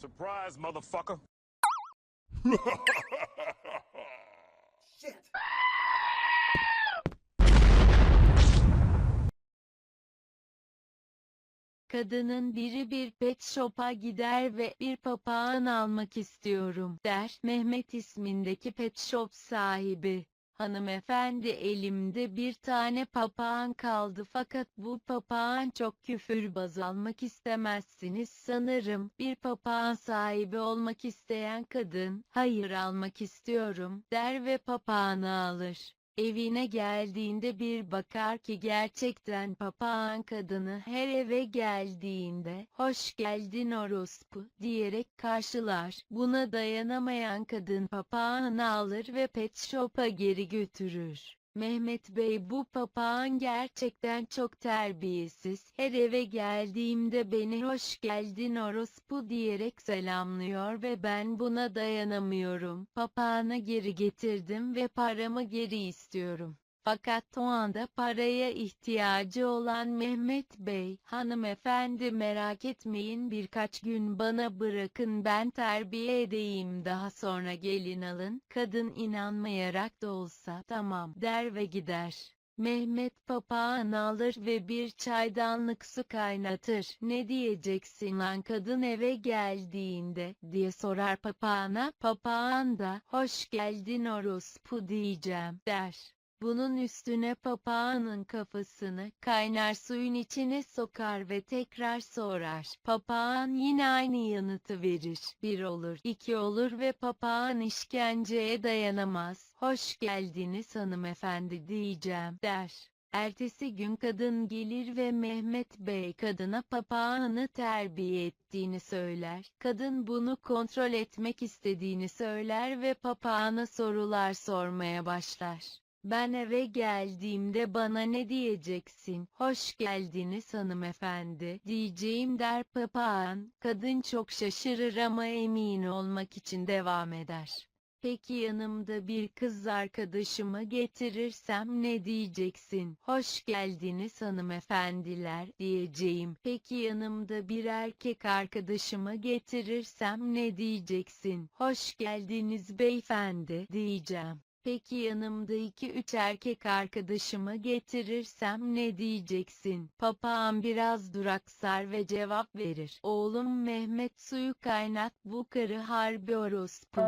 Surprise, motherfucker. Shit. Kadının biri bir pet shop'a gider ve bir papağan almak istiyorum der. Mehmet ismindeki pet shop sahibi. Hanımefendi elimde bir tane papağan kaldı fakat bu papağan çok küfürbaz almak istemezsiniz sanırım. Bir papağan sahibi olmak isteyen kadın, hayır almak istiyorum der ve papağanı alır. Evine geldiğinde bir bakar ki gerçekten papağan kadını her eve geldiğinde hoş geldin orospu diyerek karşılar. Buna dayanamayan kadın papağanı alır ve pet shop'a geri götürür. Mehmet Bey bu papağan gerçekten çok terbiyesiz. Her eve geldiğimde beni hoş geldin orospu diyerek selamlıyor ve ben buna dayanamıyorum. Papağanı geri getirdim ve paramı geri istiyorum. Fakat o anda paraya ihtiyacı olan Mehmet Bey, hanımefendi merak etmeyin birkaç gün bana bırakın ben terbiye edeyim daha sonra gelin alın. Kadın inanmayarak da olsa tamam der ve gider. Mehmet papağanı alır ve bir çaydanlık su kaynatır. Ne diyeceksin lan kadın eve geldiğinde diye sorar papağana. Papağan da hoş geldin orospu diyeceğim der. Bunun üstüne papağanın kafasını kaynar suyun içine sokar ve tekrar sorar. Papağan yine aynı yanıtı verir. Bir olur, iki olur ve papağan işkenceye dayanamaz. Hoş geldiniz hanımefendi diyeceğim der. Ertesi gün kadın gelir ve Mehmet Bey kadına papağanı terbiye ettiğini söyler. Kadın bunu kontrol etmek istediğini söyler ve papağana sorular sormaya başlar. Ben eve geldiğimde bana ne diyeceksin? Hoş geldiniz hanımefendi diyeceğim der papağan. Kadın çok şaşırır ama emin olmak için devam eder. Peki yanımda bir kız arkadaşımı getirirsem ne diyeceksin? Hoş geldiniz hanımefendiler diyeceğim. Peki yanımda bir erkek arkadaşımı getirirsem ne diyeceksin? Hoş geldiniz beyefendi diyeceğim. Peki yanımda iki üç erkek arkadaşımı getirirsem ne diyeceksin? Papağan biraz duraksar ve cevap verir. Oğlum Mehmet suyu kaynat bu karı harbi orospu.